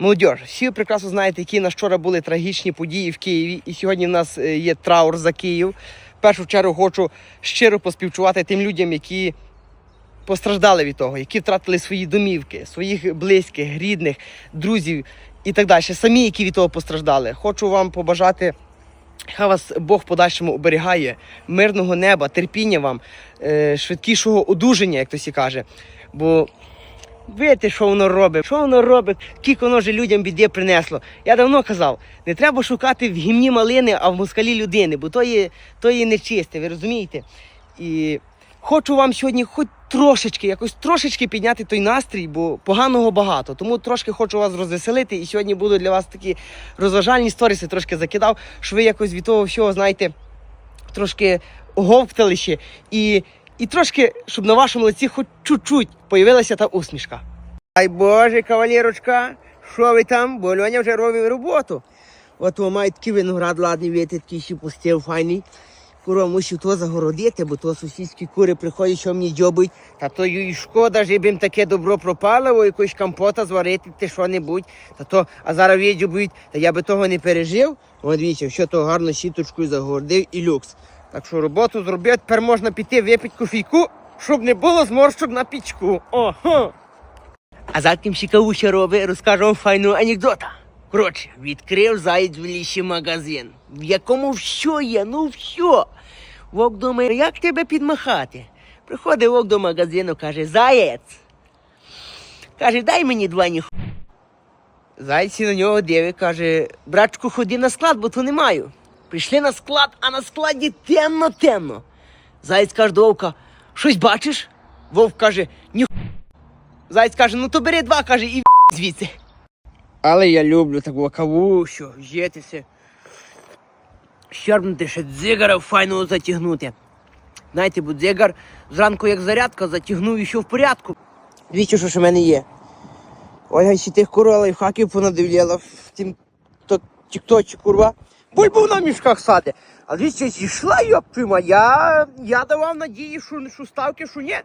Молодіж, всі ви прекрасно знаєте, які на вчора були трагічні події в Києві. І сьогодні в нас е, є траур за Київ. В першу чергу хочу щиро поспівчувати тим людям, які постраждали від того, які втратили свої домівки, своїх близьких, рідних, друзів і так далі. Самі, які від того постраждали. Хочу вам побажати. Хай вас Бог подальшому оберігає, мирного неба, терпіння вам, е, швидкішого одужання, як хтось каже. Бо Видите, що воно робить? Що воно робить? Скільки воно ж людям біди принесло. Я давно казав, не треба шукати в гімні малини, а в москалі людини, бо то є, то є нечисте, ви розумієте? І хочу вам сьогодні хоч трошечки, якось трошечки підняти той настрій, бо поганого багато. Тому трошки хочу вас розвеселити. І сьогодні буду для вас такі розважальні сторіси трошки закидав, що ви якось від того всього, знаєте, трошки оговталище. І, і трошки, щоб на вашому лиці хоч чуть-чуть появилася та усмішка. Ай Боже, кавалерочка, що ви там? Бо Льоня вже робив роботу. От має такий виноград ладний, видите, такий ще пустив, файний. Куро мусив то загородити, бо то сусідські кури приходять, що мені дьобають. Та то їй шкода, щоб їм таке добро пропало, о, якось компота зварити, ти що-небудь. Та то, а зараз віддюбують, та я би того не пережив. От дивіться, що то гарно сіточкою загородив і люкс. Так що роботу зробив, тепер можна піти випити кофійку, щоб не було зморщок на пічку. Ого! А за ким ще робить, розкажу вам файну анекдота. Коротше, відкрив заєць в лісі магазин, в якому все є, ну все. Вовк думає, як тебе підмахати? Приходить вовк до магазину, каже, заєць. Каже, дай мені два ніху. Зайці на нього диви, каже, братчику, ходи на склад, бо то не маю. Прийшли на склад, а на складі темно-темно. Заєць каже до вовка, щось бачиш? Вовк каже, ні. Заєць каже, ну то бери два, каже, і звідси. Але я люблю таку каву, що вжитися. Щербнути ще дзигара файного затягнути. Знаєте, бо дзигар зранку як зарядка затягнув і що в порядку. Дивіться, що ж у мене є. Ольга ще тих курва лайфхаків понадивляла в тім тікточі, курва. Бульбу на мішках сади. А дивіться, йшла, йоп я, я давав надії, що, що ставки, що ні.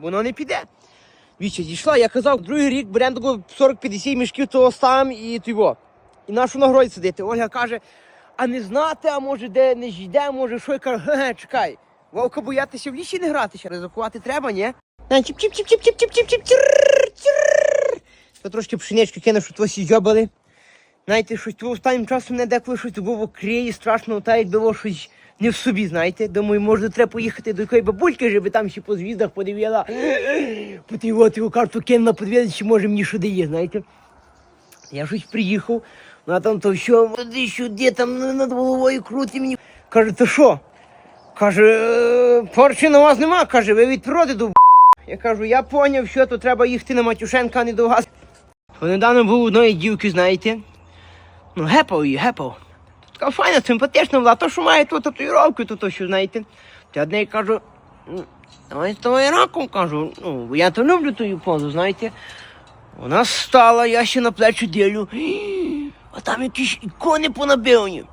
Воно не піде. Віча дійшла, я казав, другий рік беремо 40-50 мішків того сам і тиво. І нашу на городі сидити. Ольга каже, а не знати, а може де не жійде, може що я кажу, ге, чекай. Вовка боятися в лісі не гратися, ризикувати треба, ні? чіп чіп чіп чіп чіп чіп чіп чіп То трошки пшенички кинув, що твої зьобали. Знаєте, щось останнім часом не деколи щось було в окреї, страшно, та як було щось не в собі, знаєте. Думаю, може, треба поїхати до якої бабульки, щоб там ще по звіздах подивила. По тій от його карту кинула, подивилася, чи може мені що дає, знаєте. Я щось приїхав, вона там то що, води сюди, там ну, над головою круті мені. Каже, то що? Каже, «Е, порчі на вас нема, каже, ви від природи до Я кажу, я поняв, що то треба їхати на Матюшенка, а не до вас. Недавно був одної дівки, знаєте. Ну, гепав її, гепав. Така файна, симпатична була, то, що має ту татуїровку, то, то що, знаєте. Я одне кажу, «Ну, давай з тобою раком, кажу, ну, я то люблю тую позу, знаєте. Вона стала, я ще на плечі ділю, а там якісь ікони понабивні.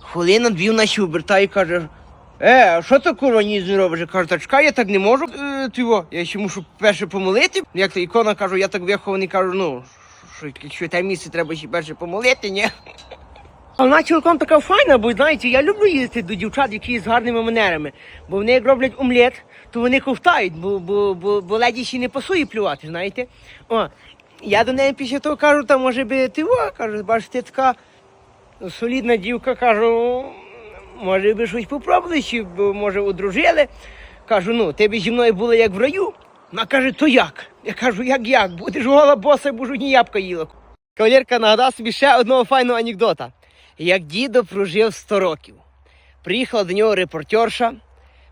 Хвилина дві вона ще обертає і каже, Е, а що ти не робиш? Я кажу, та я так не можу. Е, тиво. Я ще мушу перше помолити. Як то ікона кажу, я так вихований, кажу, ну, що якщо те місце треба ще перше помолити, ні? Вона цілком така файна, бо знаєте, я люблю їздити до дівчат, які з гарними манерами. Бо вони як роблять омлет, то вони ковтають, бо, бо, бо, бо леді ще не пасує плювати, знаєте. О, я до неї після того кажу, та може би ти о, кажу, бачиш, ти така солідна дівка, кажу, може би щось попробували, чи може одружили. Кажу, ну, ти б зі мною була як в раю. Вона каже, то як? Я кажу, як як? Будеш гола боса, бо ні ябка їла. Кавалерка нагадав собі ще одного файного анекдота. Як дідо прожив 100 років. Приїхала до нього репортерша,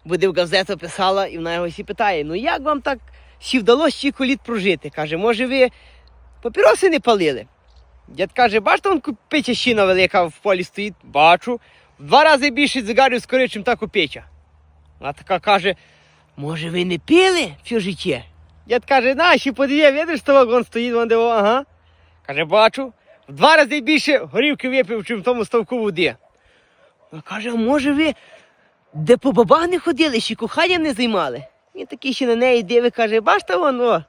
буде в газету писала, і вона його всі питає: ну як вам так ще вдалося стільки літ прожити? Каже, може ви папіроси не палили? Дід каже, бачите, он печа щіна велика в полі стоїть, бачу. В два рази більше цигарів скорить, чим та копеча. Вона така каже, може ви не пили все життя? Дід каже, на, ще подивіться, видиш, що вагон стоїть, вон де, во, ага. Каже, бачу, в два рази більше горівки випив, чим в тому ставку води. Вона каже, а може ви де по бабах не ходили, ще коханням не займали? Він такий ще на неї диви, каже, бачите вон, о,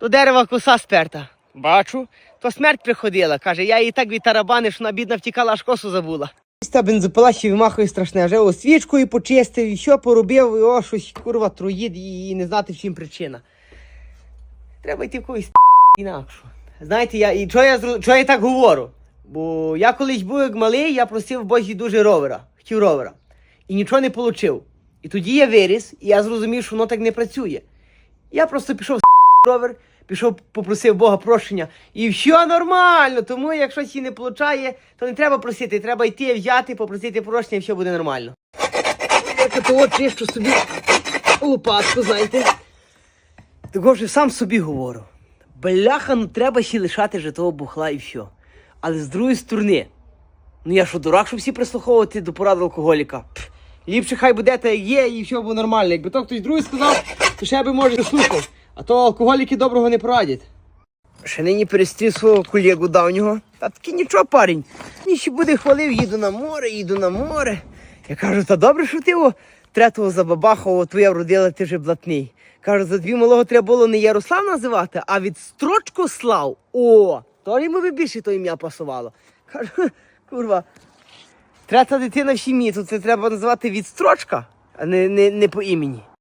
до дерева коса сперта. Бачу. то смерть приходила. Каже, я її так відтарабанив, що вона бідна втікала, аж косу забула. Та бензопила ще вимахує страшне, вже свічкою почистив, і що поробив, і о, щось курва троїд і, і не знати, в чим причина. Треба йти в когось інакше. Знаєте, я, і чого я, зро- чого я так говорю? Бо я колись був як малий, я просив Божі дуже ровера, хотів ровера. І нічого не отримав. І тоді я виріс, і я зрозумів, що воно так не працює. Я просто пішов ровер, пішов, попросив Бога прощення, і все нормально. Тому якщо сі не получає, то не треба просити, треба йти, взяти, попросити прощення, і все буде нормально. Я того собі лопатку, знаєте. Того ж сам собі говорю. Бляха, ну треба ще лишати же того бухла і все. Але з другої сторони, ну я що дурак, щоб всі прислуховувати до порад алкоголіка. Пф, ліпше хай буде та є і все буде нормально. Якби то хтось другий сказав, то ще би може слухав. А то алкоголіки доброго не порадять. Ще нині перестрів свого колегу давнього. Та таки нічого, парень. Він ще буде хвалив, їду на море, їду на море. Я кажу, та добре, що ти о, третого забабахав, твоя вродила, ти вже блатний. Кажу, за дві малого треба було не Ярослав називати, а від строчку слав. О, то йому би більше то ім'я пасувало. Кажу, курва, третя дитина в сім'ї, то це треба називати відстрочка, а не, не, не по імені.